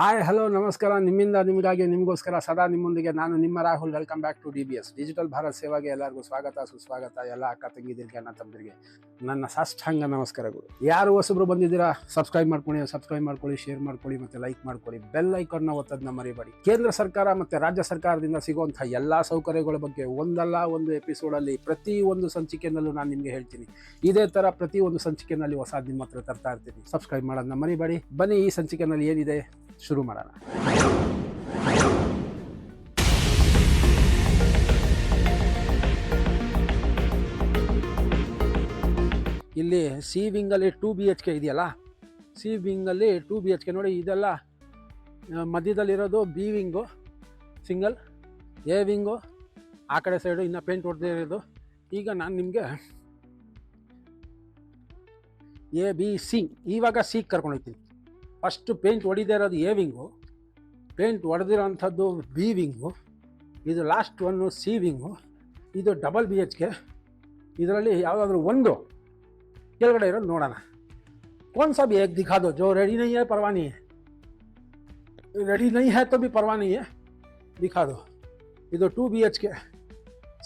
Hi hello ನಮಸ್ಕಾರ ನಿಮ್ಮಿಂದ ನಿಮಗಾಗಿ, ನಿಮಗೋಸ್ಕರ ಸದಾ ನಿಮ್ಮೊಂದಿಗೆ ನಾನು ನಿಮ್ಮ Rahul. Welcome back to D B S digital Bharat ಸೇವಾಗೆ ಎಲ್ಲರಿಗೂ ಸ್ವಾಗತ, ಸುಸ್ವಾಗತ, ಎಲ್ಲ ಅಕ್ಕ ತಂಗಿದಿರಿಗೆ, ಅಣ್ಣ ತಮ್ಮದಿರಿಗೆ. ನನ್ನ ಸಾಷ್ಟಾಂಗ ನಮಸ್ಕಾರಗಳು ಯಾರು ಹೊಸಬ್ರು ಬಂದಿದ್ದೀರಾ ಸಬ್ಸ್ಕ್ರೈಬ್ ಮಾಡ್ಕೊಳ್ಳಿ ಸಬ್ಸ್ಕ್ರೈಬ್ ಮಾಡ್ಕೊಳ್ಳಿ ಶೇರ್ ಮಾಡ್ಕೊಳ್ಳಿ, ಮತ್ತೆ ಲೈಕ್ ಮಾಡ್ಕೊಳ್ಳಿ. ಬೆಲ್ ಐಕಾನ್ನ ಒತ್ತದನ್ನ ಮರಿಬೇಡಿ. ಕೇಂದ್ರ ಸರ್ಕಾರ ಮತ್ತೆ ರಾಜ್ಯ ಸರ್ಕಾರದಿಂದ ಸಿಗುವಂಥ ಎಲ್ಲ ಸೌಕರ್ಯಗಳ ಬಗ್ಗೆ ಒಂದಲ್ಲ ಒಂದು ಎಪಿಸೋಡಲ್ಲಿ ಪ್ರತಿ ಒಂದು ಸಂಚಿಕೆಯಲ್ಲೂ ನಾನು ನಿಮಗೆ ಹೇಳ್ತೀನಿ. ಇದೇ ಥರ ಪ್ರತಿ ಒಂದು ಸಂಚಿಕೆಯಲ್ಲಿ ಹೊಸ ನಿಮ್ಮ ಹತ್ರ ತರ್ತಾ ಇರ್ತೀನಿ. ಸಬ್ಸ್ಕ್ರೈಬ್ ಮಾಡೋದನ್ನ ಮರಿಬೇಡಿ. ಬನ್ನಿ, ಈ ಸಂಚಿಕೆನಲ್ಲಿ ಏನಿದೆ? ಶುರು ಮಾಡೋಣ. ಇಲ್ಲಿ ಸಿ ವಿಂಗಲ್ಲಿ ಟೂ ಬಿ ಎಚ್ ಕೆ ಇದೆಯಲ್ಲ? ಸಿ ವಿಂಗಲ್ಲಿ ಟೂ ಬಿ ಎಚ್ ಕೆ ನೋಡಿ, ಇದೆಲ್ಲ ಮಧ್ಯದಲ್ಲಿರೋದು B wing single A wing ಆ ಕಡೆ ಸೈಡು ಇನ್ನು ಪೇಂಟ್ ಹೊಡೆದೇ ಇರೋದು. ಈಗ ನಾನು ನಿಮಗೆ ಎ ಬಿ ಸಿ ಇವಾಗ ಸಿ ಕರ್ಕೊಂಡೋಗ್ತೀನಿ ಫಸ್ಟು ಪೇಂಟ್ ಹೊಡಿದೇ ಇರೋದು ಎ ವಿಂಗು ಪೇಂಟ್ ಹೊಡೆದಿರೋ ಅಂಥದ್ದು ಬಿ ವಿಂಗು ಇದು ಲಾಸ್ಟ್ ಒನ್ನು ಸಿ ವಿಂಗು ಇದು ಡಬಲ್ ಬಿ ಎಚ್ ಕೆ ಇದರಲ್ಲಿ ಯಾವುದಾದ್ರೂ ಒಂದು ಕೆಳಗಡೆ ಇರೋದು ನೋಡೋಣ कौन सा भी एक दिखा दो जो रेडी नहीं है परवाह नहीं है रेडी नहीं है तो भी परवाह नहीं है दिखा दो ಇದು two B H K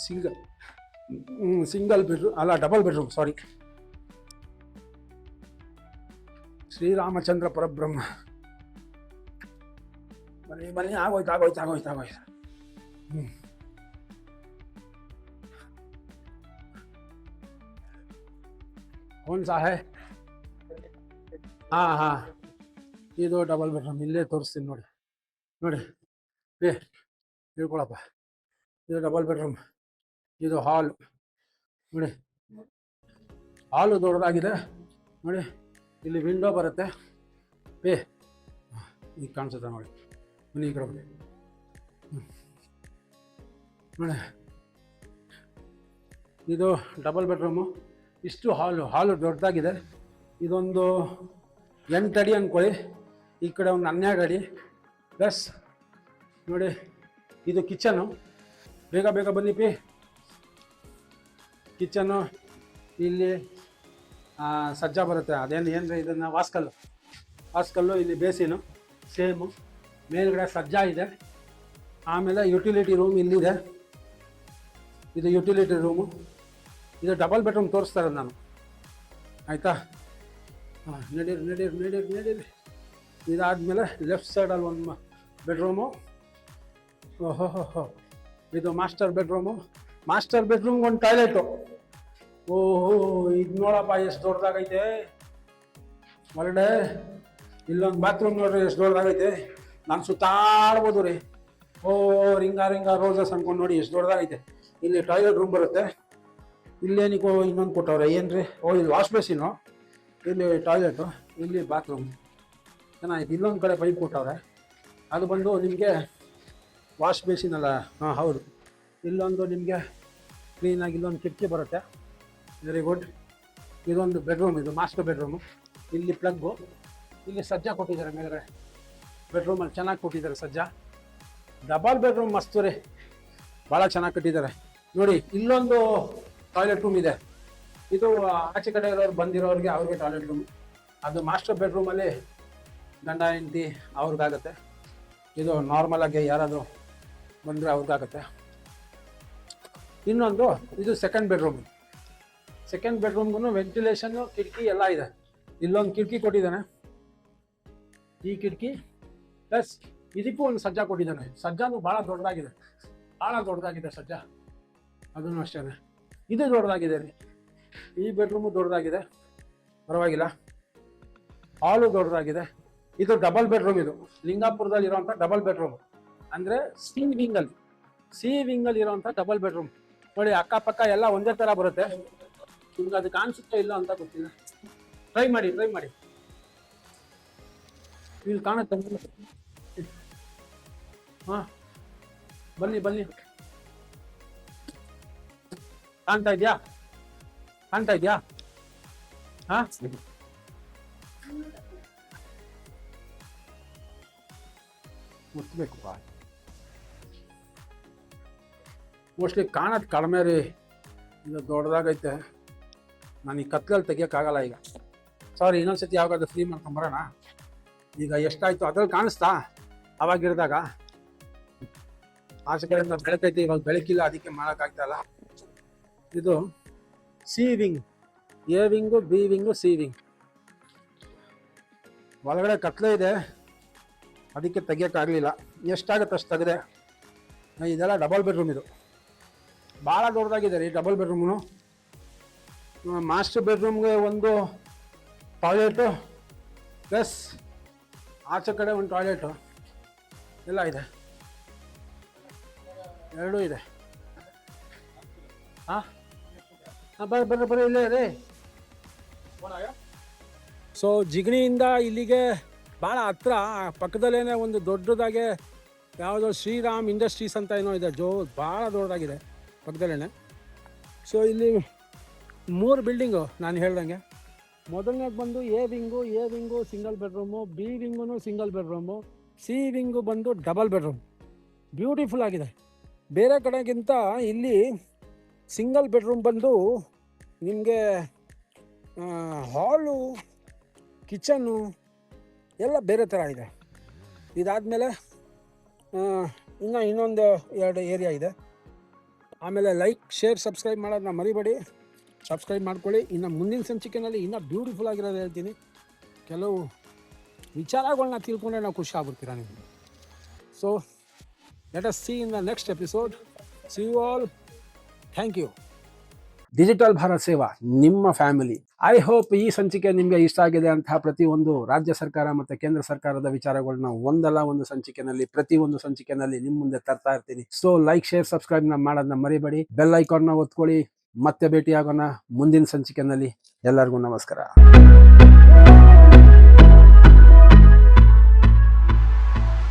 single single bedroom ಅಲ್ಲ ಡಬಲ್ ಬೆಡ್ರೂಮ್ ಸಾರಿ ಶ್ರೀರಾಮಚಂದ್ರ ಪರಬ್ರಹ್ಮ ಬನ್ನಿ ಬನ್ನಿ ಆಗೋಯ್ತು ಆಗೋಯ್ತು ಆಗೋಯ್ತು ಆಗೋಯ್ತು ಹ್ಞೂ कौन सा है ಹಾಂ ಹಾಂ ಇದು ಡಬಲ್ ಬೆಡ್ರೂಮ್ ಇಲ್ಲೇ ತೋರಿಸ್ತೀನಿ ನೋಡಿ ನೋಡಿ ಏ ಹೇಳ್ಕೊಳಪ್ಪ ಇದು ಡಬಲ್ ಬೆಡ್ರೂಮ್ ಇದು ಹಾಲ್ ನೋಡಿ ಹಾಲು ದೊಡ್ಡದಾಗಿದೆ ನೋಡಿ ಇಲ್ಲಿ ವಿಂಡೋ ಬರುತ್ತೆ. ಪೇ ಈಗ ಕಾಣಿಸುತ್ತೆ ನೋಡಿ. ಬನ್ನಿ ಈ ಕಡೆ ಬನ್ನಿ ನೋಡಿ ಇದು ಡಬಲ್ ಬೆಡ್ರೂಮು ಇಷ್ಟು ಹಾಲು ಹಾಲು ದೊಡ್ಡದಾಗಿದೆ. ಇದೊಂದು ಎಂಟು ಅಡಿ ಅಂದ್ಕೊಳ್ಳಿ ಈ ಕಡೆ ಒಂದು ಹನ್ನೆರಡು ಅಡಿ. ಪ್ಲಸ್ ನೋಡಿ, ಇದು ಕಿಚನು ಬೇಗ ಬೇಗ ಬನ್ನಿ ಪಿ ಕಿಚನು ಇಲ್ಲಿ ಸಜ್ಜಾ ಬರುತ್ತೆ. ಅದೇನು ಏನು ಇದನ್ನು? ವಾಸ್ಕಲ್ಲು. ವಾಸ್ಕಲ್ಲು ಇಲ್ಲಿ ಬೇಸಿನು. ಸೇಮು. ಮೇಲ್ಗಡೆ ಸಜ್ಜ ಇದೆ. ಆಮೇಲೆ ಯುಟಿಲಿಟಿ ರೂಮ್ ಇಲ್ಲಿದೆ. ಇದು ಯುಟಿಲಿಟಿ ರೂಮು. ಇದು ಡಬಲ್ ಬೆಡ್ರೂಮ್ ತೋರಿಸ್ತಾರೆ ನಾನು. ಆಯಿತಾ? ಹಾಂ ನಡೀರಿ ನಡೀರಿ ನಡೀರಿ ನಡೀರಿ. ಇದಾದಮೇಲೆ ಲೆಫ್ಟ್ ಸೈಡಲ್ಲಿ ಒಂದು ಬೆಡ್ರೂಮು. ಓಹೋ ಹೋ ಇದು ಮಾಸ್ಟರ್ ಬೆಡ್ರೂಮು. ಮಾಸ್ಟರ್ ಬೆಡ್ರೂಮ್ಗೆ ಒಂದು ಟಾಯ್ಲೆಟು. ಓಹೋ, ಇದು ನೋಡಪ್ಪ, ಎಷ್ಟು ದೊಡ್ಡದಾಗೈತೆ. ಒಳ್ಳೆ. ಇಲ್ಲೊಂದು ಬಾತ್ರೂಮ್ ನೋಡ್ರಿ, ಎಷ್ಟು ದೊಡ್ಡದಾಗೈತೆ. ನಾನು ಸುತ್ತಾಡ್ಬೋದು ರೀ. ಓ, ರಿಂಗ ರಿಂಗ ರೋಸಸ್ ಅನ್ಕೊಂಡು ನೋಡಿ ಎಷ್ಟು ದೊಡ್ಡದಾಗೈತೆ. ಇಲ್ಲಿ ಟಾಯ್ಲೆಟ್ ರೂಮ್ ಬರುತ್ತೆ. ಇಲ್ಲೇನಿಕೋ ಇನ್ನೊಂದು ಕೊಟ್ಟವ್ರೆ ಏನು ರೀ ಓ, ಇಲ್ಲಿ ವಾಶ್ ಬೇಸಿನು ಇಲ್ಲಿ ಟಾಯ್ಲೆಟು ಇಲ್ಲಿ ಬಾತ್ರೂಮ್ ಚೆನ್ನಾಗಿತ್ತು ಇಲ್ಲೊಂದು ಕಡೆ ಪೈಪ್ ಕೊಟ್ಟವ್ರೆ. ಅದು ಬಂದು ನಿಮಗೆ ವಾಶ್ ಅಲ್ಲ. ಹಾಂ, ಹೌದು. ಇಲ್ಲೊಂದು ನಿಮಗೆ ಕ್ಲೀನಾಗಿ ಇಲ್ಲೊಂದು ಕಿಟಕಿ ಬರುತ್ತೆ. ವೆರಿ ಗುಡ್ ಇದೊಂದು ಬೆಡ್ರೂಮ್ ಇದು ಮಾಸ್ಟರ್ ಬೆಡ್ರೂಮು ಇಲ್ಲಿ ಪ್ಲಗ್ಗು ಇಲ್ಲಿ ಸಜ್ಜ ಕೊಟ್ಟಿದ್ದಾರೆ ಮೇಲ್ಗಡೆ. ಬೆಡ್ರೂಮಲ್ಲಿ ಚೆನ್ನಾಗಿ ಕೊಟ್ಟಿದ್ದಾರೆ ಸಜ್ಜ. ಡಬಲ್ ಬೆಡ್ರೂಮ್ ಮಸ್ತು ರೀ ಭಾಳ ಚೆನ್ನಾಗಿ ಕಟ್ಟಿದ್ದಾರೆ. ನೋಡಿ, ಇಲ್ಲೊಂದು ಟಾಯ್ಲೆಟ್ ರೂಮ್ ಇದೆ. ಇದು ಆಚೆ ಕಡೆ ಇರೋರು ಬಂದಿರೋರಿಗೆ ಅವ್ರಿಗೆ ಟಾಯ್ಲೆಟ್ ರೂಮ್ ಅದು ಮಾಸ್ಟರ್ ಬೆಡ್ರೂಮಲ್ಲಿ ಗಂಡ, ಹೆಂಡತಿ ಅವ್ರಿಗಾಗತ್ತೆ. ಇದು ನಾರ್ಮಲ್ ಆಗಿ ಯಾರಾದರೂ ಬಂದರೆ ಅವ್ರಿಗಾಗತ್ತೆ. ಇನ್ನೊಂದು, ಇದು ಸೆಕೆಂಡ್ ಬೆಡ್ರೂಮ್ ಸೆಕೆಂಡ್ ಬೆಡ್ರೂಮ್ಗೂ ವೆಂಟಿಲೇಷನ್ನು ಕಿಟಕಿ ಎಲ್ಲ ಇದೆ. ಇಲ್ಲೊಂದು ಕಿಟಕಿ ಕೊಟ್ಟಿದ್ದಾನೆ. ಈ ಕಿಟಕಿ ಪ್ಲಸ್ ಇದಕ್ಕೂ ಒಂದು ಸಜ್ಜಾ ಕೊಟ್ಟಿದ್ದಾನೆ. ಸಜ್ಜಾನು ಭಾಳ ದೊಡ್ಡದಾಗಿದೆ. ಭಾಳ ದೊಡ್ಡದಾಗಿದೆ ಸಜ್ಜಾ. ಅದನ್ನು ಅಷ್ಟೇ ಇದು ದೊಡ್ಡದಾಗಿದೆ ರೀ ಈ ಬೆಡ್ರೂಮು ದೊಡ್ಡದಾಗಿದೆ. ಪರವಾಗಿಲ್ಲ. ಹಾಲು ದೊಡ್ಡದಾಗಿದೆ. ಇದು ಡಬಲ್ ಬೆಡ್ರೂಮ್ ಇದು. ಲಿಂಗಾಪುರದಲ್ಲಿ ಇರುವಂಥ ಡಬಲ್ ಬೆಡ್ರೂಮ್ ಅಂದರೆ ಸಿ ವಿಂಗಲ್ಲಿ ಸಿ ವಿಂಗಲ್ಲಿ ಇರುವಂಥ ಡಬಲ್ ಬೆಡ್ರೂಮ್ ನೋಡಿ ಅಕ್ಕಪಕ್ಕ ಎಲ್ಲ ಒಂದೇ ಥರ ಬರುತ್ತೆ. ನಿಮ್ಗೆ ಅದು ಕಾಣಿಸುತ್ತೋ ಇಲ್ಲ ಅಂತ ಗೊತ್ತಿಲ್ಲ. ಟ್ರೈ ಮಾಡಿ ಟ್ರೈ ಮಾಡಿ. ಇಲ್ಲಿ ಕಾಣುತ್ತೆ ಹಾ ಬನ್ನಿ ಬನ್ನಿ. ಕಾಣ್ತಾ ಇದೆಯಾ? ಕಾಣ್ತಾ ಇದೆಯಾ? ಹಾ? ಮುಚ್ಚಬೇಕು ಮೋಸ್ಟ್ಲಿ ಕಾಣೋದು ಕಡಿಮೆ ರೀ. ಇದು ದೊಡ್ಡದಾಗೈತೆ. ನಾನು ಈ ಕತ್ಲಲ್ಲಿ ತೆಗಿಯೋಕ್ಕಾಗಲ್ಲ ಈಗ. ಸಾರಿ ಇನ್ನೊಂದ್ಸತಿ ಯಾವಾಗಾದ್ರೂ ಫ್ರೀ ಮಾಡ್ಕೊಂಬರೋಣ ಈಗ ಎಷ್ಟಾಯಿತು? ಅದ್ರಲ್ಲಿ ಕಾಣಿಸ್ತಾ? ಅವಾಗಿರಿದಾಗ. ಆಸೆ ಕಡೆಯಿಂದ ಬೆಳಕೈತೆ, ಇವಾಗ ಬೆಳಕಿಲ್ಲ, ಅದಕ್ಕೆ ಮಾಡೋಕ್ಕಾಗ್ತಾಯಿಲ್ಲ. ಇದು C wing. A wing, B wing, C wing. ಒಳಗಡೆ ಕತ್ಲೆ ಇದೆ. ಅದಕ್ಕೆ ತೆಗಿಯೋಕ್ಕಾಗಲಿಲ್ಲ. ಎಷ್ಟಾಗುತ್ತೆ ಅಷ್ಟು ತೆಗೆದೆ ಇದೆಲ್ಲ ಡಬಲ್ ಬೆಡ್ರೂಮ್ ಇದು. ಭಾಳ ದೊಡ್ಡದಾಗಿದೆ ರೀ ಡಬಲ್ ಬೆಡ್ರೂಮು ಮಾಸ್ಟರ್ ಬೆಡ್ರೂಮ್ಗೆ ಒಂದು ಟಾಯ್ಲೆಟು ಪ್ಲಸ್ ಆಚೆ ಕಡೆ ಒಂದು ಟಾಯ್ಲೆಟು ಎಲ್ಲ ಇದೆ. ಎರಡೂ ಇದೆ. ಹಾಂ ಹಾಂ ಬರ್ರಿ ಬರ್ರಿ ಬರ್ರಿ ಇಲ್ಲೇ ರೀ ಸೊ ಜಿಗಣಿಯಿಂದ ಇಲ್ಲಿಗೆ ಭಾಳ ಹತ್ರ ಪಕ್ಕದಲ್ಲೇ ಒಂದು ದೊಡ್ಡದಾಗೆ ಯಾವುದೋ ಶ್ರೀರಾಮ್ ಇಂಡಸ್ಟ್ರೀಸ್ ಅಂತ ಏನೋ ಇದೆ. ಜೋ ಭಾಳ ದೊಡ್ಡದಾಗಿದೆ ಪಕ್ಕದಲ್ಲೇ ಸೊ ಇಲ್ಲಿ ಮೂರು ಬಿಲ್ಡಿಂಗು ನಾನು ಹೇಳ್ದಂಗೆ. ಮೊದಲನೇದು ಬಂದು A wing A wing single bedroom, B wing single bedroom, C wing ಬಂದು ಡಬಲ್ ಬೆಡ್ರೂಮ್. ಬ್ಯೂಟಿಫುಲ್ ಆಗಿದೆ. ಬೇರೆ ಕಡೆಗಿಂತ ಇಲ್ಲಿ ಸಿಂಗಲ್ ಬೆಡ್ರೂಮ್ ಬಂದು ನಿಮಗೆ ಹಾಲು, ಕಿಚನ್ನು ಎಲ್ಲ ಬೇರೆ ಥರ ಇದೆ. ಇದಾದಮೇಲೆ ಇನ್ನೂ ಇನ್ನೊಂದು ಎರಡು ಏರಿಯಾ ಇದೆ. ಆಮೇಲೆ ಲೈಕ್ ಶೇರ್ ಸಬ್ಸ್ಕ್ರೈಬ್ ಮಾಡೋದನ್ನ ಮರಿಬೇಡಿ. ಸಬ್ಸ್ಕ್ರೈಬ್ ಮಾಡ್ಕೊಳ್ಳಿ. ಇನ್ನು ಮುಂದಿನ ಸಂಚಿಕೆಯಲ್ಲಿ ಇನ್ನೂ ಬ್ಯೂಟಿಫುಲ್ ಆಗಿರೋದು ಹೇಳ್ತೀನಿ. ಕೆಲವು ವಿಚಾರಗಳನ್ನ ತಿಳ್ಕೊಂಡ್ರೆ ನಾವು ಖುಷಿ ಆಗ್ಬಿಡ್ತೀರಾ ನಿಮಗೆ so let us see in the next episode see you all thank you digital Bharat Seva ನಿಮ್ಮ ಫ್ಯಾಮಿಲಿ ಐ ಹೋಪ್ ಈ ಸಂಚಿಕೆ ನಿಮಗೆ ಇಷ್ಟ ಆಗಿದೆ ಅಂತಹ ಪ್ರತಿಯೊಂದು ರಾಜ್ಯ ಸರ್ಕಾರ ಮತ್ತು ಕೇಂದ್ರ ಸರ್ಕಾರದ ವಿಚಾರಗಳನ್ನ ಒಂದಲ್ಲ ಒಂದು ಸಂಚಿಕೆನಲ್ಲಿ ಪ್ರತಿ ಒಂದು ಸಂಚಿಕೆನಲ್ಲಿ ನಿಮ್ಮ ಮುಂದೆ ತರ್ತಾ ಇರ್ತೀನಿ. ಸೊ ಲೈಕ್ ಶೇರ್ ಸಬ್ಸ್ಕ್ರೈಬ್ನ ಮಾಡೋದನ್ನ ಮರಿಬೇಡಿ. ಬೆಲ್ ಐಕಾನ್ನ ಒತ್ಕೊಳ್ಳಿ. ಮತ್ತೆ ಭೇಟಿಯಾಗೋಣ ಮುಂದಿನ ಸಂಚಿಕೆನಲ್ಲಿ ಎಲ್ಲರಿಗೂ ನಮಸ್ಕಾರ.